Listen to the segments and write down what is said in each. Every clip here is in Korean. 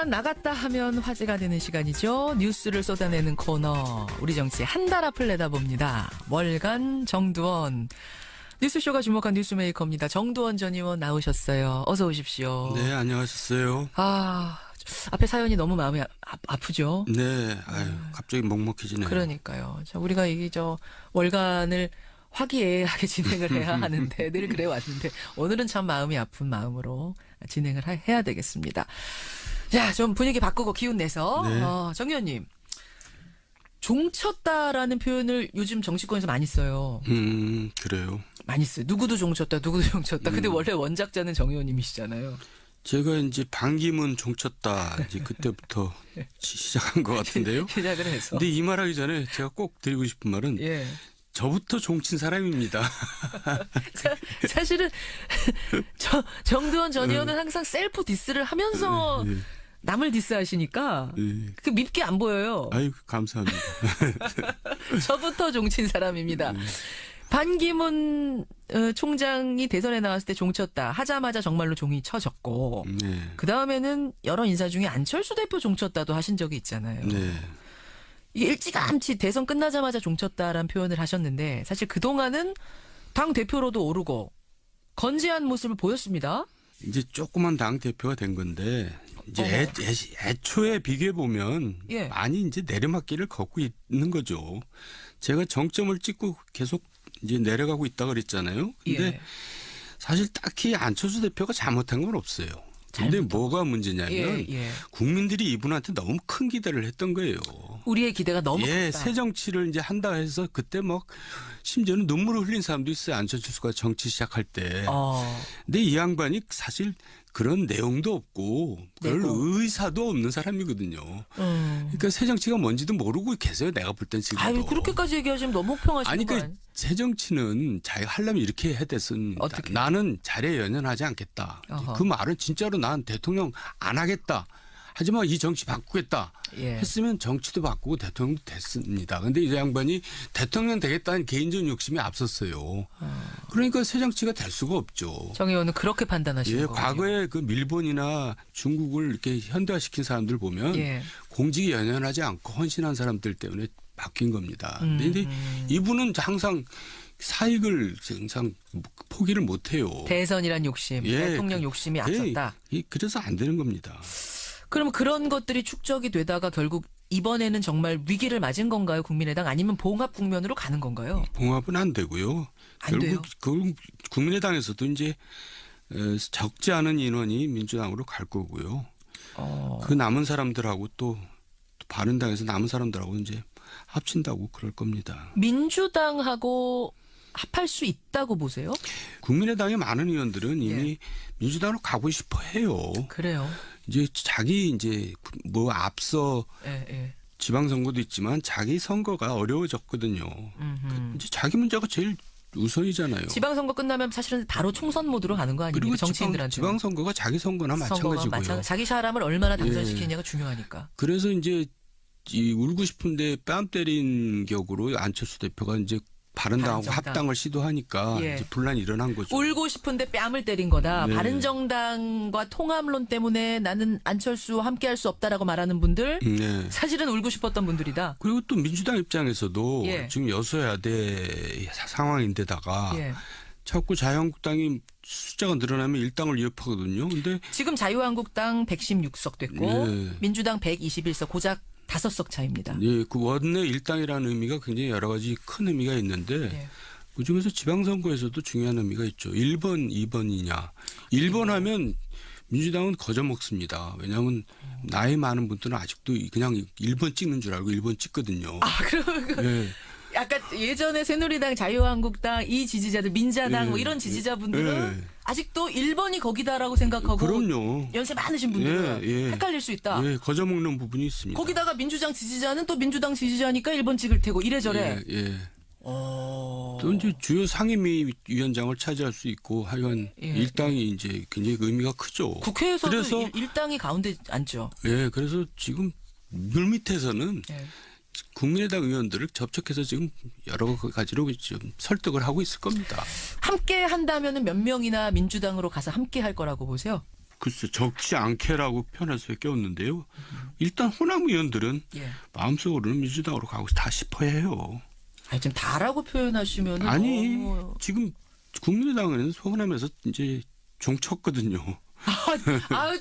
잠깐 나갔다 하면 화제가 되는 시간이죠. 뉴스를 쏟아내는 코너. 우리 정치 한달 앞을 내다봅니다. 월간 정두원. 뉴스쇼가 주목한 뉴스메이커입니다. 정두원 전 의원 나오셨어요. 어서 오십시오. 네, 안녕하셨어요. 아, 앞에 사연이 너무 마음이 아, 아프죠? 네, 아유, 갑자기 먹먹해지네요. 그러니까요. 자, 우리가 이저 월간을 화기애애하게 진행을 해야 하는데 늘 그래 왔는데 오늘은 참 마음이 아픈 마음으로 진행을 하- 해야 되겠습니다. 자, 좀 분위기 바꾸고 기운 내서 네. 어, 정 의원님 종쳤다라는 표현을 요즘 정치권에서 많이 써요. 음, 그래요. 많이 써. 누구도 종쳤다, 누구도 종쳤다. 근데 음. 원래 원작자는 정 의원님이시잖아요. 제가 이제 반기문 종쳤다. 이제 그때부터 시- 시작한 것 같은데요. 시작을 해서. 근데 이 말하기 전에 제가 꼭 드리고 싶은 말은 예. 저부터 종친 사람입니다. 사- 사실은 저 정두원 전 음. 의원은 항상 셀프 디스를 하면서 예, 남을 디스하시니까 예. 그 밉게 안 보여요. 아유, 감사합니다. 저부터 종친 사람입니다. 음. 반기문 어, 총장이 대선에 나왔을 때 종쳤다 하자마자 정말로 종이 쳐졌고 네. 그 다음에는 여러 인사 중에 안철수 대표 종쳤다도 하신 적이 있잖아요. 네. 일찌감치 대선 끝나자마자 종쳤다라는 표현을 하셨는데 사실 그 동안은 당 대표로도 오르고 건재한 모습을 보였습니다. 이제 조그만 당 대표가 된 건데 이제 애, 애, 초에 비교해 보면 예. 많이 이제 내리막길을 걷고 있는 거죠. 제가 정점을 찍고 계속 이제 내려가고 있다 그랬잖아요. 근데 예. 사실 딱히 안철수 대표가 잘못한 건 없어요. 근데 뭐가 문제냐면 예, 예. 국민들이 이분한테 너무 큰 기대를 했던 거예요. 우리의 기대가 너무 예, 컸다. 새 정치를 이제 한다 해서 그때 막 심지어는 눈물을 흘린 사람도 있어요. 안철수가 정치 시작할 때. 어, 근데 이 양반이 사실 그런 내용도 없고 별 내고. 의사도 없는 사람이거든요. 음. 그러니까 새 정치가 뭔지도 모르고 계세요. 내가 볼 땐 지금도. 아유 그렇게까지 얘기하시면 너무 평하시는 아니 거그 아니에요? 새 정치는 자기가 하려면 이렇게 해야 됐습니다. 어떻게? 나는 자리에 연연하지 않겠다. 어허. 그 말은 진짜로 난 대통령 안 하겠다. 하지만 이 정치 바꾸겠다. 예. 했으면 정치도 바꾸고 대통령도 됐습니다. 근데 이 양반이 대통령 되겠다는 개인적 욕심이 앞섰어요. 그러니까 새 정치가 될 수가 없죠. 정 의원은 그렇게 판단하시는 예, 거예요. 과거에 그 일본이나 중국을 이렇게 현대화시킨 사람들 보면 예. 공직에 연연하지 않고 헌신한 사람들 때문에 바뀐 겁니다. 음, 근데 음. 이분은 항상 사익을 항상 포기를 못 해요. 대선이란 욕심, 예, 대통령 그- 욕심이 예, 앞섰다. 이- 그래서 안 되는 겁니다. 그러면 그런 것들이 축적이 되다가 결국 이번에는 정말 위기를 맞은 건가요, 국민의당? 아니면 봉합 국면으로 가는 건가요? 봉합은 안 되고요. 안 돼요? 결국 국민의당에서도 이제 에, 적지 않은 인원이 민주당으로 갈 거고요. 어, 그 남은 사람들하고 또, 또 바른당에서 남은 사람들하고 이제 합친다고 그럴 겁니다. 민주당하고 합할 수 있다고 보세요? 국민의당의 많은 의원들은 이미 예. 민주당으로 가고 싶어 해요. 그래요. 이제 자기 이제 뭐 앞서 예, 예. 지방선거도 있지만 자기 선거가 어려워졌거든요. 음흠. 이제 자기 문제가 제일 우선이잖아요. 지방선거 끝나면 사실은 바로 총선 모드로 가는 거 아닙니까? 그리고 정치인들한테. 지방, 지방 선거가 자기 선거나 마찬가지고요. 자기 사람을 얼마나 예. 당선시키느냐가 중요하니까. 그래서 이제 이 울고 싶은데 뺨 때린 격으로 안철수 대표가 이제 바른당하고 바른정당. 합당을 시도하니까 예. 이제 분란이 일어난 거죠. 울고 싶은데 뺨을 때린 거다. 네. 바른정당과 통합론 때문에 나는 안철수와 함께할 수 없다라고 말하는 분들 네. 사실은 울고 싶었던 분들이다. 그리고 또 민주당 입장에서도 예. 지금 여소야대 상황인데다가 예. 자꾸 자유한국당이 숫자가 늘어나면 일당을 위협하거든요. 근데 지금 자유한국당 116석 됐고 네. 민주당 121석 고작 5석 차입니다. 예, 그 원내 일당이라는 의미가 굉장히 여러 가지 큰 의미가 있는데 예. 그 중에서 지방선거에서도 중요한 의미가 있죠. 1번, 2번이냐. 1번 하면 민주당은 거저 먹습니다. 왜냐하면 나이 많은 분들은 아직도 그냥 1번 찍는 줄 알고 1번 찍거든요. 아, 그러면 그 예. 약간 예전에 새누리당, 자유한국당 이 지지자들, 민자당 예. 뭐 이런 지지자분들은 예. 아직도 1번이 거기다라고 생각하고 그럼요. 연세 많으신 분들은 예, 예. 헷갈릴 수 있다. 예, 거저 먹는 부분이 있습니다. 거기다가 민주당 지지자는 또 민주당 지지자니까 1번 찍을 테고 이래저래. 예, 예. 어. 또 이제 주요 상임위원장을 차지할 수 있고 하여간 예, 일당이 이제 굉장히 의미가 크죠. 국회에서도 그래서 일, 일당이 가운데 앉죠. 예, 그래서 지금 물 밑에서는 예. 국민의당 의원들을 접촉해서 지금 여러 가지로 좀 설득을 하고 있을 겁니다. 함께 한다면은 몇 명이나 민주당으로 가서 함께 할 거라고 보세요. 글쎄 적지 않게라고 표현할 수밖에 없는데요. 일단 호남 의원들은 예. 마음속으로는 민주당으로 가고 다 싶어 해요. 아니 지금 다라고 표현하시면 아니 너무 지금 국민의당은 호남에서 이제 종쳤거든요. 아,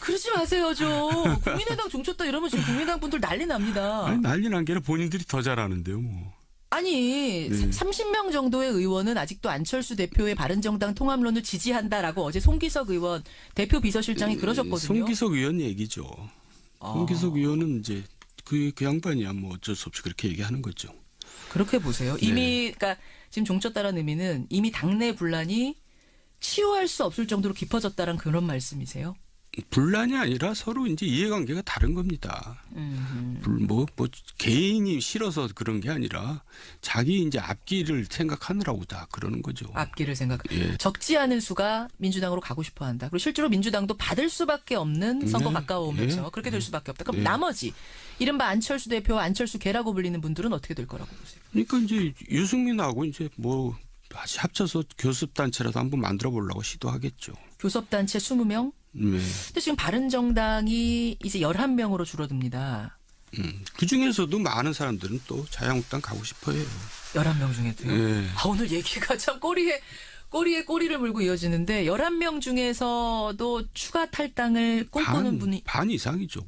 그러지 마세요 좀 국민의당 종쳤다 이러면 지금 국민의당 분들 난리 납니다. 아니 난리 난게 아니라 본인들이 더 잘하는데요. 뭐. 아니, 네. 30명 정도의 의원은 아직도 안철수 대표의 바른정당 통합론을 지지한다라고 어제 송기석 의원 대표 비서실장이 그러셨거든요. 송기석 의원 얘기죠. 아, 송기석 의원은 이제 그, 그 양반이야 뭐 어쩔 수 없이 그렇게 얘기하는 거죠. 그렇게 보세요. 네. 이미 그러니까 지금 종쳤다라는 의미는 이미 당내 분란이 치유할 수 없을 정도로 깊어졌다는 그런 말씀이세요? 분란이 아니라 서로 이제 이해관계가 다른 겁니다. 음, 불- 뭐, 뭐, 개인이 싫어서 그런 게 아니라 자기 이제 앞길을 생각하느라고 다 그러는 거죠. 앞길을 생각. 예. 적지 않은 수가 민주당으로 가고 싶어 한다. 그리고 실제로 민주당도 받을 수밖에 없는 선거 네. 가까워오면서 예. 그렇게 될 수밖에 없다. 그럼 예. 나머지 이른바 안철수 대표, 안철수 개라고 불리는 분들은 어떻게 될 거라고 보세요? 그러니까 이제 유승민하고 이제 뭐 다시 합쳐서 교섭단체라도 한번 만들어 보려고 시도하겠죠. 교섭단체 20명? 네. 근데 지금 바른정당이 이제 11명으로 줄어듭니다. 음. 그 중에서도 많은 사람들은 또 자유한국당 가고 싶어 해요. 11명 중에도요. 예. 아, 오늘 얘기가 참 꼬리에 꼬리에 꼬리를 물고 이어지는데 11명 중에서도 추가 탈당을 꿈꾸는 반, 분이 반 이상이죠.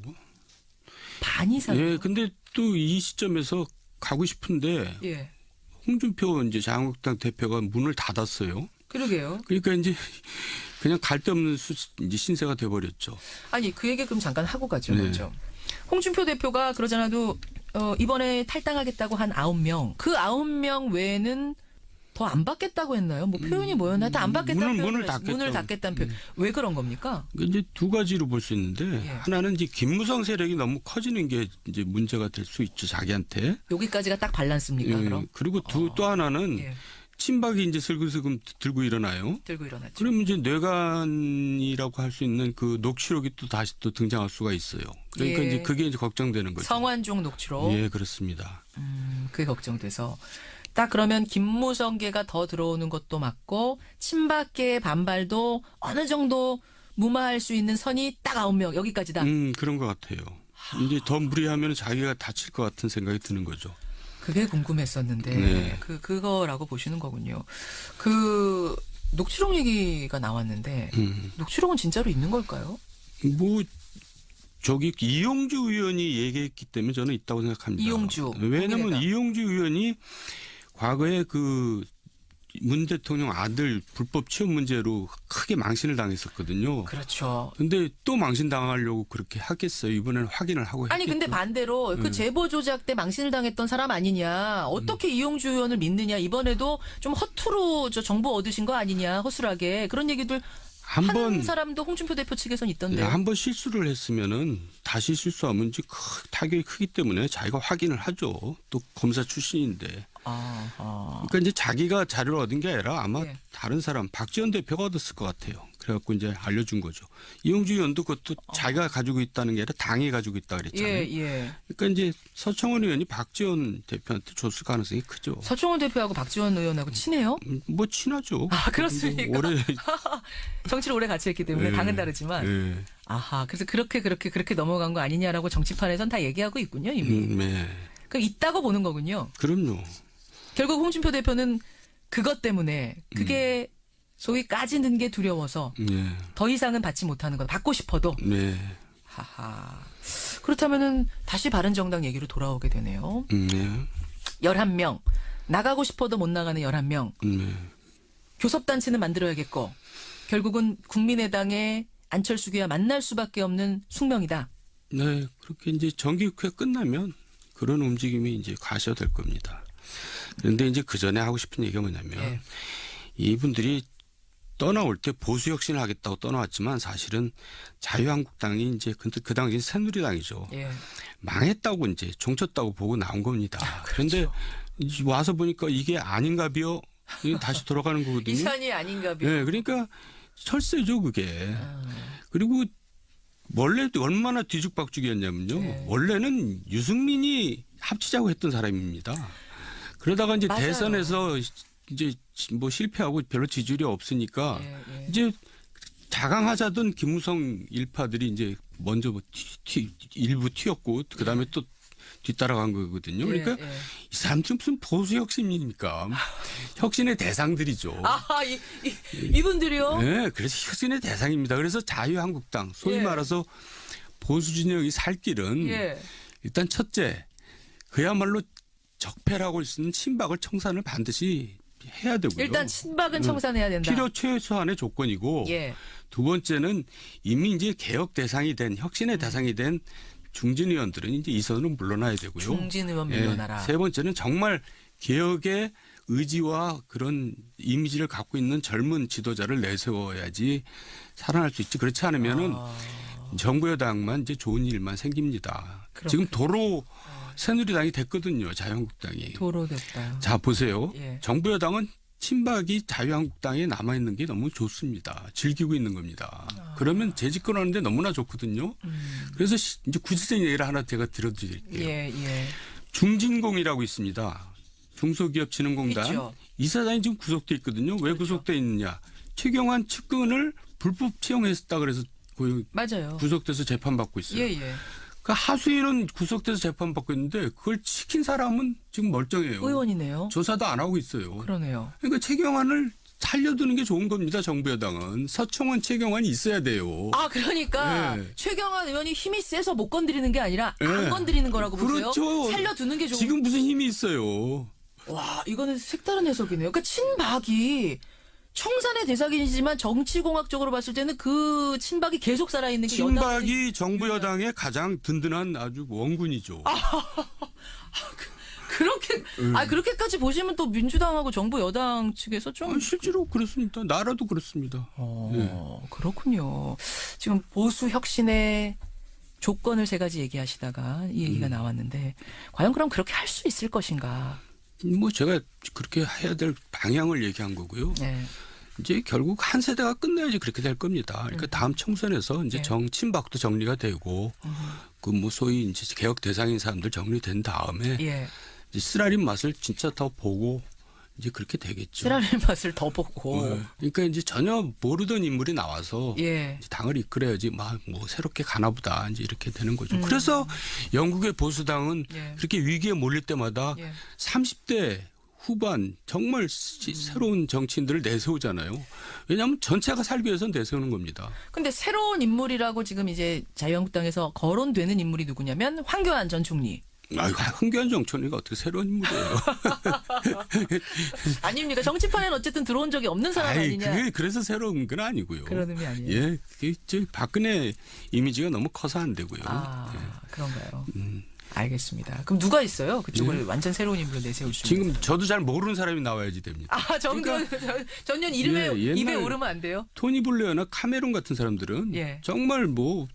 반 이상. 예, 근데 또 이 시점에서 가고 싶은데 예. 홍준표 이제 자유한국당 대표가 문을 닫았어요. 그러게요. 그러니까 이제 그냥 갈 데 없는 수, 이제 신세가 돼버렸죠. 아니 그 얘기 그럼 잠깐 하고 가죠. 네. 먼저. 홍준표 대표가 그러잖아도 어, 이번에 탈당하겠다고 한 아홉 명. 그 아홉 명 외에는 더 안 받겠다고 했나요? 뭐 표현이 뭐였나? 하여튼 안 받겠다는 문을- 문을. 음. 문을 닫겠다는 표현. 왜 그런 겁니까? 이제 두 가지로 볼 수 있는데 예. 하나는 이제 김무성 세력이 너무 커지는 게 이제 문제가 될 수 있죠 자기한테. 여기까지가 딱 밸런스입니까? 예, 그럼 그리고 두, 어. 또 하나는 예. 친박이 이제 슬금슬금 들고 일어나요. 들고 일어났죠. 그러면 이제 뇌관이라고 할 수 있는 그 녹취록이 또 다시 또 등장할 수가 있어요. 그러니까 예. 이제 그게 이제 걱정되는 거죠. 성완종 녹취록. 예, 그렇습니다. 음, 그게 걱정돼서. 딱 그러면 김무성계가 더 들어오는 것도 맞고 친박계의 반발도 어느 정도 무마할 수 있는 선이 딱 아홉 명 여기까지다. 음, 그런 것 같아요. 이제 더 무리하면 자기가 다칠 것 같은 생각이 드는 거죠. 그게 궁금했었는데 네. 그 그거라고 보시는 거군요. 그 녹취록 얘기가 나왔는데 음. 녹취록은 진짜로 있는 걸까요? 뭐 저기 이용주 의원이 얘기했기 때문에 저는 있다고 생각합니다. 이용주, 왜냐하면 국민의당. 이용주 의원이 과거에 그 문 대통령 아들 불법 취업 문제로 크게 망신을 당했었거든요. 그렇죠. 근데 또 망신 당하려고 그렇게 하겠어요. 이번에는 확인을 하고 아니 근데 했겠죠. 반대로 그 음. 제보 조작 때 망신을 당했던 사람 아니냐 어떻게 이용주 의원을 믿느냐 이번에도 좀 허투루 저 정보 얻으신 거 아니냐 허술하게 그런 얘기들 하는 한번 사람도 홍준표 대표 측에선 있던데 네, 한번 실수를 했으면은 다시 실수하면 이제 크- 타격이 크기 때문에 자기가 확인을 하죠. 또 검사 출신인데. 아, 아. 그러니까 이제 자기가 자료를 얻은 게 아니라 아마 예. 다른 사람 박지원 대표가 얻었을 것 같아요. 그래갖고 이제 알려준 거죠. 이용주 의원도 그것도 자기가 가지고 있다는 게 아니라 당이 가지고 있다 그랬잖아요. 어. 예, 예. 그러니까 이제 서청원 의원이 박지원 대표한테 줬을 가능성이 크죠. 서청원 대표하고 박지원 의원하고 친해요? 음, 뭐 친하죠. 아, 그렇습니까? 올해 정치를 오래 같이 했기 때문에 예. 당은 다르지만 예. 아하 그래서 그렇게 그렇게 그렇게 넘어간 거 아니냐라고 정치판에선 다 얘기하고 있군요 이미 음, 네. 그 있다고 보는 거군요. 그럼요. 결국 홍준표 대표는 그것 때문에 그게 음. 소위 까지는 게 두려워서 네. 더 이상은 받지 못하는 거 받고 싶어도 네. 하하 그렇다면은 다시 바른정당 얘기로 돌아오게 되네요. 음, 네. 11명 나가고 싶어도 못 나가는 11명 네. 교섭단체는 만들어야겠고 결국은 국민의당의 안철수기와 만날 수밖에 없는 숙명이다. 네, 그렇게 이제 정기국회 끝나면 그런 움직임이 이제 가셔될 겁니다. 그런데 이제 그 전에 하고 싶은 얘기가 뭐냐면 예. 이분들이 떠나올 때 보수 혁신을 하겠다고 떠나왔지만 사실은 자유한국당이 이제 그, 그 당시 새누리당이죠. 예. 망했다고 이제 종쳤다고 보고 나온 겁니다. 아, 그런데 그렇죠. 이제 와서 보니까 이게 아닌가 비요? 이게 다시 돌아가는 거거든요. 이산이 아닌가 봐. 네, 그러니까 철새죠 그게. 아, 그리고 원래 얼마나 뒤죽박죽이었냐면요. 네. 원래는 유승민이 합치자고 했던 사람입니다. 그러다가 이제 맞아요. 대선에서 이제 뭐 실패하고 별로 지지율이 없으니까 예, 예. 이제 자강하자던 김무성 일파들이 이제 먼저 뭐 튀, 튀- 일부 튀었고 그다음에 또 뒤따라간 거거든요. 그러니까 예, 예. 이 사람들은 무슨 보수 혁신입니까? 혁신의 대상들이죠. 아, 이, 이, 이분들이요? 네, 그래서 혁신의 대상입니다. 그래서 자유한국당 소위 예. 말해서 보수 진영이 살 길은 예. 일단 첫째 그야말로 적폐라고 할수 있는 친박을 청산을 반드시 해야 되고요. 일단 친박은 청산해야 된다. 필요 최소한의 조건이고 예. 두 번째는 이미 이제 개혁 대상이 된 혁신의 음. 대상이 된 중진 의원들은 이제 이 선으로 물러나야 되고요. 중진 의원 예, 밀려나라. 세 번째는 정말 개혁의 의지와 그런 이미지를 갖고 있는 젊은 지도자를 내세워야지 살아날 수 있지. 그렇지 않으면은 아, 정부 여당만 이제 좋은 일만 생깁니다. 그렇군요. 지금 도로 새누리당이 됐거든요. 자유한국당이. 도로 됐다. 자 보세요. 예. 정부 여당은 친박이 자유한국당에 남아 있는 게 너무 좋습니다. 즐기고 있는 겁니다. 그러면 재집권하는데 너무나 좋거든요. 아. 음. 그래서 시- 이제 구체적인 예를 하나 제가 들어드릴게요. 예, 예. 중진공이라고 있습니다. 중소기업진흥공단 있죠. 이사장이 지금 구속돼 있거든요. 왜 그렇죠. 구속돼 있느냐? 최경환 측근을 불법 채용했다 그래서 고용- 맞아요. 구속돼서 재판받고 있어요. 예, 예. 그 하수인은 구속돼서 재판받고 있는데 그걸 시킨 사람은 지금 멀쩡해요. 의원이네요. 조사도 안 하고 있어요. 그러네요. 그러니까 최경환을 살려두는 게 좋은 겁니다. 정부 여당은 서청원 최경환이 있어야 돼요. 아, 그러니까 예. 최경환 의원이 힘이 세서 못 건드리는 게 아니라 안 예. 건드리는 거라고 보세요. 그렇죠. 살려두는 게 좋은 지금 무슨 힘이 있어요? 와, 이거는 색다른 해석이네요. 그러니까 친박이 청산의 대상이지만 정치공학적으로 봤을 때는 그 친박이 계속 살아있는 게 친박이 정부 여당의 가장 든든한 아주 원군이죠. 그렇게 아 그렇게까지 보시면 또 민주당하고 정부 여당 측에서 좀 아, 실제로 그렇습니다. 나라도 그렇습니다. 어, 그렇군요. 지금 보수 혁신의 조건을 세 가지 얘기하시다가 이 얘기가 음. 나왔는데 과연 그럼 그렇게 할 수 있을 것인가? 뭐 제가 그렇게 해야 될 방향을 얘기한 거고요. 네. 이제 결국 한 세대가 끝나야지 그렇게 될 겁니다. 그러니까 다음 총선에서 이제 네. 정친박도 정리가 되고 그 뭐 소위 이제 개혁 대상인 사람들 정리된 다음에 예. 이제 쓰라린 맛을 진짜 더 보고 이제 그렇게 되겠죠. 쓰라릴 맛을 더 보고 네. 그러니까 이제 전혀 모르던 인물이 나와서 예. 이제 당을 이끌어야지 막 뭐 새롭게 가나보다 이제 이렇게 되는 거죠. 음. 그래서 영국의 보수당은 예. 그렇게 위기에 몰릴 때마다 예. 30대 후반 정말 시- 새로운 정치인들을 내세우잖아요. 왜냐하면 전체가 살기 위해서 내세우는 겁니다. 근데 새로운 인물이라고 지금 이제 자유한국당에서 거론되는 인물이 누구냐면 황교안 전 총리. 아유, 황교안 정청리가 어떻게 새로운 인물이에요? 아닙니까? 정치판에는 어쨌든 들어온 적이 없는 사람 아이, 아니냐. 그게 그래서 새로운 건 아니고요. 그런 의미 아니에요. 예, 박근혜 이미지가 너무 커서 안 되고요. 아, 예. 그런가요? 음. 알겠습니다. 그럼 누가 있어요? 그쪽을 완전 새로운 인물로 내세울 수. 지금 저도 잘 모르는 사람이 나와야지 됩니다. 아, 정전 전년 이름에 예, 입에 오르면 안 돼요? 토니 블레어나 카메론 같은 사람들은 예. 정말 뭐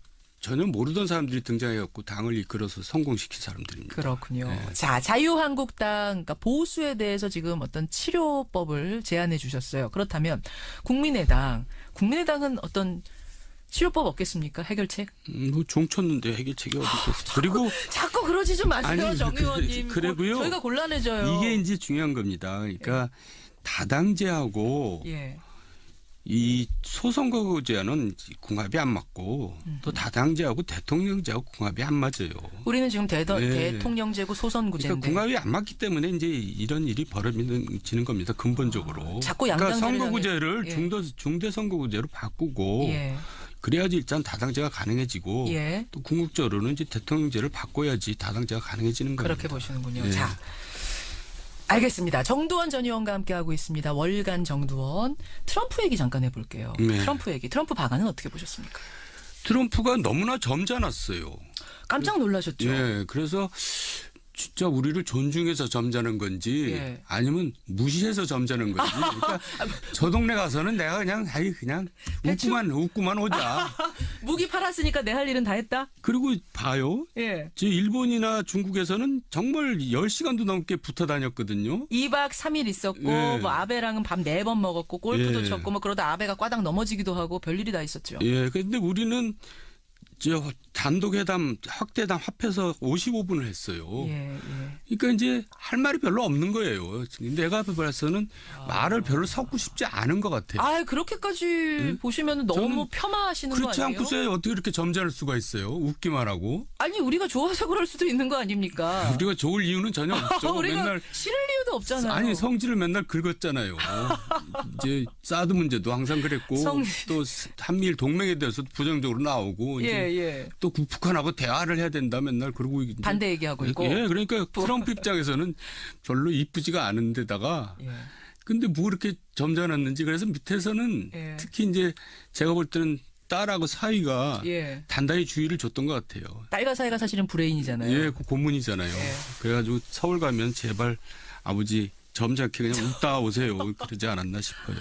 전혀 모르던 사람들이 등장해갖고 당을 이끌어서 성공시킨 사람들입니다. 그렇군요. 네. 자, 자유한국당, 그러니까 보수에 대해서 지금 어떤 치료법을 제안해 주셨어요. 그렇다면 국민의당, 국민의당은 어떤 치료법 없겠습니까? 해결책? 음, 뭐 종쳤는데 해결책이 어디 있겠어. 그리고 자꾸 그러지 좀 마세요, 아니, 정 그- 의원님. 그래고요. 저희가 곤란해져요. 이게 이제 중요한 겁니다. 그러니까 다당제하고 예. 이 소선거구제는 궁합이 안 맞고 또 다당제하고 대통령제하고 궁합이 안 맞아요. 우리는 지금 대더, 네. 대통령제고 소선구제인데. 그러니까 궁합이 안 맞기 때문에 이제 이런 일이 벌어지는 겁니다. 근본적으로. 아, 자꾸 그러니까 양당제를 선거구제를 예. 중도 중대 선거구제로 바꾸고 예. 그래야지 일단 다당제가 가능해지고 예. 또 궁극적으로는 이제 대통령제를 바꿔야지 다당제가 가능해지는 거예요. 그렇게 보시는군요. 예. 자. 알겠습니다. 정두원 전 의원과 함께하고 있습니다. 월간 정두원. 트럼프 얘기 잠깐 해볼게요. 네. 트럼프 얘기. 트럼프 방안은 어떻게 보셨습니까? 트럼프가 너무나 점잖았어요. 깜짝 놀라셨죠? 예, 그래서 진짜 우리를 존중해서 점잖은 건지 예. 아니면 무시해서 점잖은 건지 그러니까 저 동네 가서는 내가 그냥 아이 그냥 대충- 웃고만 웃고만 오자. 무기 팔았으니까 내 할 일은 다 했다? 그리고 봐요. 예. 저 일본이나 중국에서는 정말 10시간도 넘게 붙어 다녔거든요. 2박 3일 있었고, 예. 뭐 아베랑은 밥 4번 먹었고, 골프도 예. 쳤고, 뭐 그러다 아베가 꽈당 넘어지기도 하고 별일이 다 있었죠. 예, 근데 우리는 저 단독 회담 확대담 합해서 55분을 했어요. 예, 예. 그러니까 이제 할 말이 별로 없는 거예요. 내가 봐서는 말을 별로 섞고 싶지 않은 것 같아요. 아, 그렇게까지 보시면 너무 폐마하시는 거 그렇지 아니에요? 않고서야 어떻게 이렇게 점잖을 수가 있어요. 웃기만 하고. 아니, 우리가 좋아서 그럴 수도 있는 거 아닙니까? 우리가 좋을 이유는 전혀 없죠. 우리가 맨날 싫을 이유도 없잖아요. 아니 성질을 맨날 긁었잖아요. 이제 사드 문제도 항상 그랬고 성질. 또 한미일 동맹에 대해서 부정적으로 나오고 예, 예. 또그 북한하고 대화를 해야 된다 맨날 그러고 반대 얘기하고 있고. 예, 그러니까 트럼프 입장에서는 별로 이쁘지가 않은데다가 예. 근데 뭐 그렇게 점잖았는지 그래서 밑에서는 예. 특히 이제 제가 볼 때는 딸하고 사이가 예. 단단히 주의를 줬던 것 같아요. 딸과 사이가 사실은 브레인이잖아요. 예, 그 고문이잖아요. 예. 그래가지고 서울 가면 제발 아버지 점잖게 그냥 웃다 오세요. 그러지 않았나 싶어요.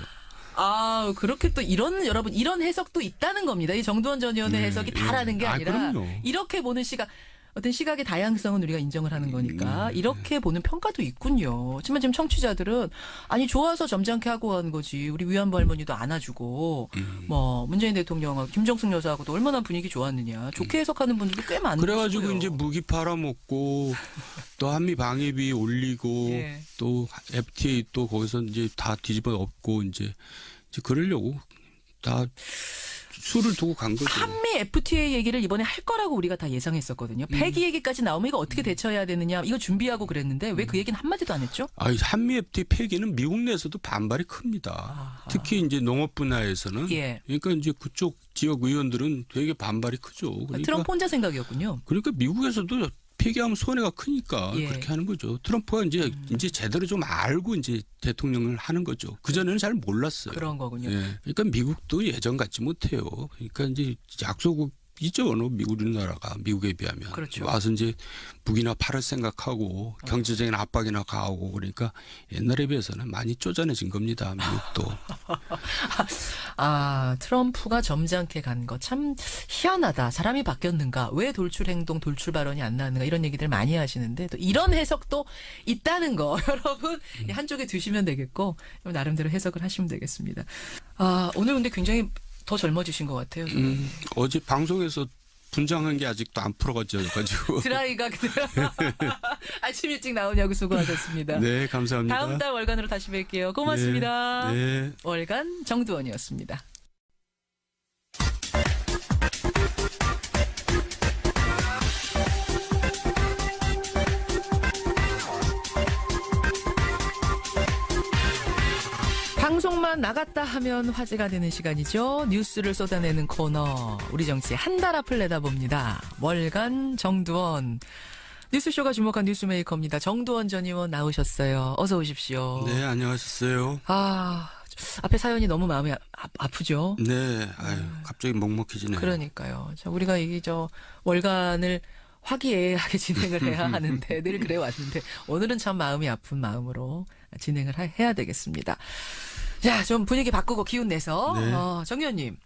아, 그렇게 또 이런 여러분 이런 해석도 있다는 겁니다. 이 정두원 전 의원의 네, 해석이 예. 다라는 게 아, 아니라 그럼요. 이렇게 보는 시각 어떤 시각의 다양성은 우리가 인정을 하는 거니까 음, 이렇게 보는 평가도 있군요. 하지만 지금 청취자들은 아니 좋아서 점잖게 하고 한 거지. 우리 위안부 할머니도 안아주고 음. 뭐 문재인 대통령하고 김정숙 여사하고도 얼마나 분위기 좋았느냐. 좋게 해석하는 분들도 꽤 많은 그래가지고. 이제 무기 팔아먹고 또 한미 방위비 올리고 예. 또 FTA 또 거기서 이제 다 뒤집어 엎고 이제 이제 그러려고 다 수를 두고 간 거죠. 한미 FTA 얘기를 이번에 할 거라고 우리가 다 예상했었거든요. 폐기 얘기까지 나오면 이거 어떻게 대처해야 되느냐 이거 준비하고 그랬는데 왜 그 얘기는 한마디도 안 했죠? 아, 한미 FTA 폐기는 미국 내에서도 반발이 큽니다. 아하. 특히 이제 농업 분야에서는 예. 그러니까 이제 그쪽 지역 의원들은 되게 반발이 크죠. 그러니까 트럼프 혼자 생각이었군요. 그러니까 미국에서도 폐기하면 손해가 크니까 예. 음. 그렇게 하는 거죠. 트럼프가 이제 이제 제대로 좀 알고 이제 대통령을 하는 거죠. 그 전에는 잘 몰랐어요. 그런 거군요. 예. 그러니까 미국도 예전 같지 못해요. 그러니까 이제 약소국이죠, 어느 미국 우리나라가 미국에 비하면 그렇죠. 와서 이제 무기나 팔을 생각하고 경제적인 압박이나 가하고 그러니까 옛날에 비해서는 많이 쪼잔해진 겁니다. 미국도. 아 트럼프가 점잖게 간 거 참 희한하다. 사람이 바뀌었는가? 왜 돌출 행동, 돌출 발언이 안 나왔는가? 이런 얘기들 많이 하시는데 또 이런 해석도 있다는 거 여러분 한쪽에 두시면 되겠고 나름대로 해석을 하시면 되겠습니다. 아 오늘 근데 굉장히 더 젊어지신 것 같아요. 음, 어제 방송에서 분장한 게 아직도 안 풀어가지고. 드라이가 그대로 아침 일찍 나오냐고 수고하셨습니다. 네, 감사합니다. 다음 달 월간으로 다시 뵐게요. 고맙습니다. 네. 네. 월간 정두원이었습니다. 방송만 나갔다 하면 화제가 되는 시간이죠. 뉴스를 쏟아내는 코너. 우리 정치 한 달 앞을 내다봅니다. 월간 정두원. 뉴스쇼가 주목한 뉴스메이커입니다. 정두원 전 의원 나오셨어요. 어서 오십시오. 네, 안녕하셨어요. 아, 앞에 사연이 너무 마음이 아, 아프죠? 네, 아유, 갑자기 먹먹해지네요. 그러니까요. 자, 우리가 이게 저 월간을 화기애애하게 진행을 해야 하는데 늘 그래 왔는데 오늘은 참 마음이 아픈 마음으로 진행을 하- 해야 되겠습니다. 자, 좀 분위기 바꾸고 기운 내서 네. 어, 정 의원님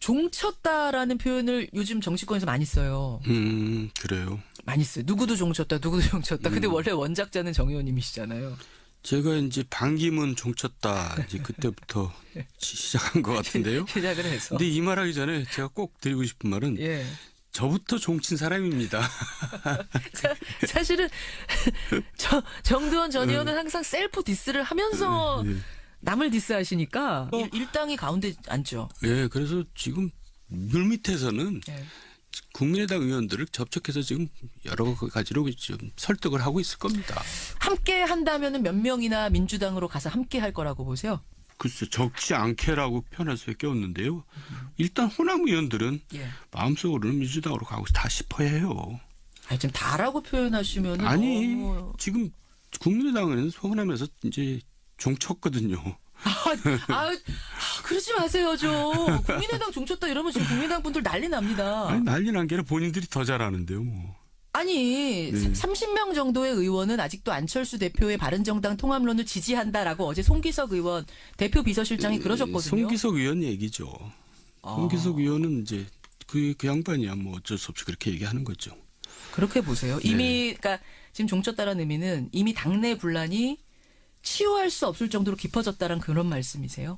종쳤다라는 표현을 요즘 정치권에서 많이 써요. 음, 그래요. 많이 써요. 누구도 종쳤다, 누구도 종쳤다. 근데 음. 원래 원작자는 정 의원님이시잖아요. 제가 이제 반기문 종쳤다 이제 그때부터 시- 시작한 것 같은데요. 시작을 해서. 근데 이 말하기 전에 제가 꼭 드리고 싶은 말은 예. 저부터 종친 사람입니다. 사- 사실은 저 정두원 전 의원은 항상 셀프 디스를 하면서 예. 남을 디스하시니까 어. 일, 일당이 가운데 앉죠. 예, 그래서 지금 물밑에서는 예. 국민의당 의원들을 접촉해서 지금 여러 가지로 좀 설득을 하고 있을 겁니다. 함께 한다면은 몇 명이나 민주당으로 가서 함께 할 거라고 보세요. 글쎄 적지 않게라고 표현할 수밖에 없는데요. 일단 호남 의원들은 예. 마음속으로는 민주당으로 가고 다 싶어 해요. 아니 좀 다라고 표현하시면은 아니 지금 국민의당은 호남에서 이제 종쳤거든요. 아, 아, 그러지 마세요 좀 국민의당 종쳤다 이러면 지금 국민의당 분들 난리 납니다. 아니 난리 난 게 아니라 본인들이 더 잘하는데요. 뭐. 아니, 네. 30명 정도의 의원은 아직도 안철수 대표의 바른정당 통합론을 지지한다라고 어제 송기석 의원 대표 비서실장이 그러셨거든요. 송기석 의원 얘기죠. 아, 송기석 의원은 이제 그, 그 양반이야 뭐 어쩔 수 없이 그렇게 얘기하는 거죠. 그렇게 보세요. 네. 이미 그러니까 지금 종쳤다라는 의미는 이미 당내 분란이 치유할 수 없을 정도로 깊어졌다는 그런 말씀이세요?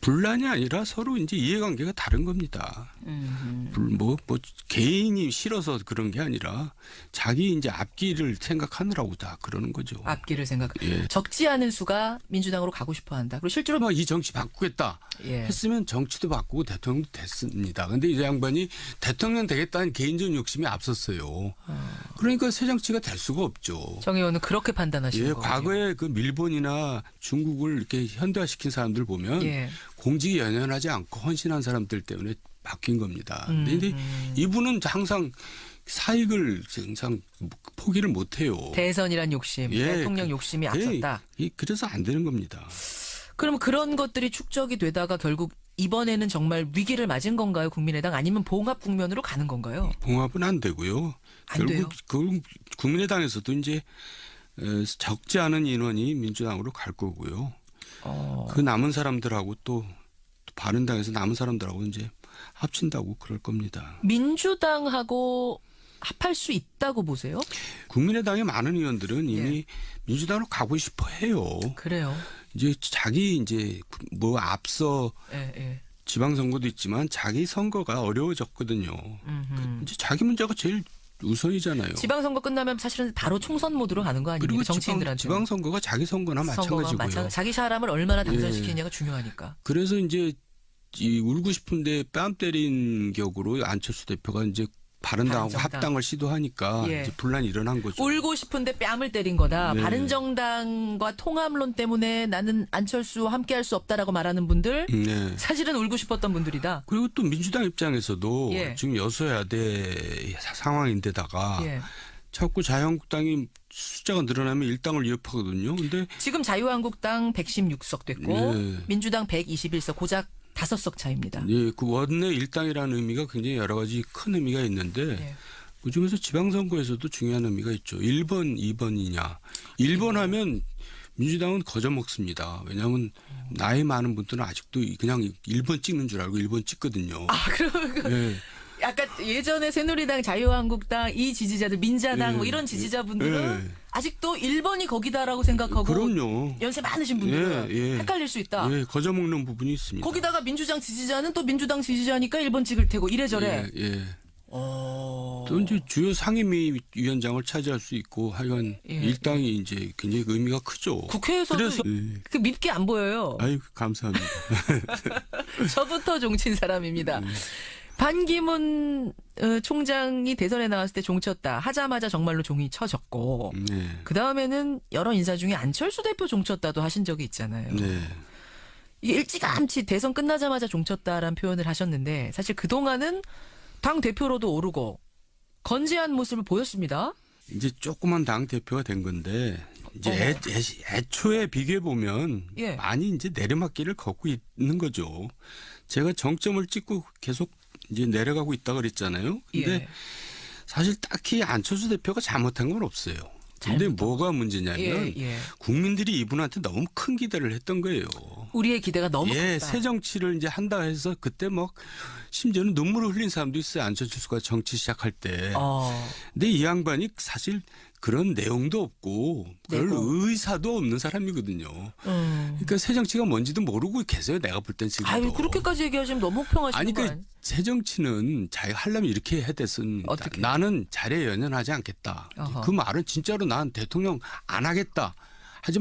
분란이 아니라 서로 이제 이해관계가 다른 겁니다. 음. 불- 뭐, 뭐, 개인이 싫어서 그런 게 아니라 자기 이제 앞길을 생각하느라고 다 그러는 거죠. 앞길을 생각. 예. 적지 않은 수가 민주당으로 가고 싶어 한다. 그리고 실제로 뭐이 정치 바꾸겠다 예. 했으면 정치도 바꾸고 대통령도 됐습니다. 근데 이 양반이 대통령 되겠다는 개인적 욕심이 앞섰어요. 그러니까 새 정치가 될 수가 없죠. 정 의원은 그렇게 판단하시는 예, 거예요. 과거에 그 밀본이나 중국을 이렇게 현대화시킨 사람들 보면 예. 공직에 연연하지 않고 헌신한 사람들 때문에 바뀐 겁니다. 음, 근데 음. 이분은 항상 사익을 항상 포기를 못 해요. 대선이란 욕심, 예, 대통령 그- 욕심이 예, 앞섰다. 이- 그래서 안 되는 겁니다. 그럼 그런 것들이 축적이 되다가 결국 이번에는 정말 위기를 맞은 건가요, 국민의당? 아니면 봉합 국면으로 가는 건가요? 봉합은 안 되고요. 안 돼요? 결국 그 국민의당에서도 이제 에, 적지 않은 인원이 민주당으로 갈 거고요. 어. 그 남은 사람들하고 또, 또 바른당에서 남은 사람들하고 이제 합친다고 그럴 겁니다. 민주당하고 합할 수 있다고 보세요? 국민의당의 많은 의원들은 예. 이미 민주당으로 가고 싶어 해요. 그래요. 이제 자기 이제 뭐 앞서 예, 예. 지방선거도 있지만 자기 선거가 어려워졌거든요. 음흠. 이제 자기 문제가 제일 우선이잖아요. 지방선거 끝나면 사실은 바로 총선 모드로 가는 거 아닙니까? 그리고 지방, 정치인들한테. 지방선거가 자기 선거나 마찬가지고요. 자기 사람을 얼마나 예. 당선시키냐가 중요하니까. 그래서 이제 이 울고 싶은데 뺨 때린 격으로 안철수 대표가 이제 바른당하고 바른정당. 합당을 시도하니까 예. 이제 분란이 일어난 거죠. 울고 싶은데 뺨을 때린 거다. 네. 바른정당과 통합론 때문에 나는 안철수와 함께할 수 없다라고 말하는 분들 네. 사실은 울고 싶었던 분들이다. 그리고 또 민주당 입장에서도 예. 지금 여소야대 사- 상황인데다가 예. 자꾸 자유한국당이 숫자가 늘어나면 일당을 위협하거든요. 근데 지금 자유한국당 116석 됐고 네. 민주당 121석 고작 5석 차입니다. 예, 그 원내 일당이라는 의미가 굉장히 여러 가지 큰 의미가 있는데 예. 그 중에서 지방선거에서도 중요한 의미가 있죠. 1번, 2번이냐. 1번 하면 민주당은 거저 먹습니다. 왜냐하면 나이 많은 분들은 아직도 그냥 1번 찍는 줄 알고 1번 찍거든요. 아, 그러면 그 예. 약간 예전에 새누리당, 자유한국당 이 지지자들, 민자당 예. 뭐 이런 지지자분들은 예. 아직도 1번이 거기다라고 생각하고 그럼요. 연세 많으신 분들은 예, 예. 헷갈릴 수 있다. 예, 거저 먹는 부분이 있습니다. 거기다가 민주당 지지자는 또 민주당 지지자니까 1번 찍을 테고 이래저래. 예, 예. 어. 또 이제 주요 상임위원장을 차지할 수 있고 하여간 예. 일당이 이제 굉장히 의미가 크죠. 국회에서도 그래서 예. 그 밉게 안 보여요. 아유 감사합니다. 저부터 종친 사람입니다. 반기문 어, 총장이 대선에 나왔을 때 종쳤다. 하자마자 정말로 종이 쳐졌고 네. 그 다음에는 여러 인사 중에 안철수 대표 종쳤다도 하신 적이 있잖아요. 네. 일찌감치 대선 끝나자마자 종쳤다라는 표현을 하셨는데 사실 그 동안은 당 대표로도 오르고 건재한 모습을 보였습니다. 이제 조그만 당 대표가 된 건데 이제 애, 애, 애초에 비교해 보면 예. 많이 이제 내리막길을 걷고 있는 거죠. 제가 정점을 찍고 계속 이제 내려가고 있다 그랬잖아요. 근데 예. 사실 딱히 안철수 대표가 잘못한 건 없어요. 근데 뭐가 문제냐면 예, 예. 국민들이 이분한테 너무 큰 기대를 했던 거예요. 우리의 기대가 너무 예, 컸다. 새 정치를 이제 한다 해서 그때 뭐 심지어는 눈물을 흘린 사람도 있어요. 안철수가 정치 시작할 때. 어, 근데 이 양반이 사실 그런 내용도 없고 별 내고. 의사도 없는 사람이거든요. 음. 그러니까 새 정치가 뭔지도 모르고 계세요. 내가 볼 땐 지금도. 아유 그렇게까지 얘기하시면 너무 평하시는 아니 거그 아니? 새 정치는 자기가 하려면 이렇게 해야 됐습니다. 어떻게? 나는 자리에 연연하지 않겠다. 어허. 그 말은 진짜로 난 대통령 안 하겠다.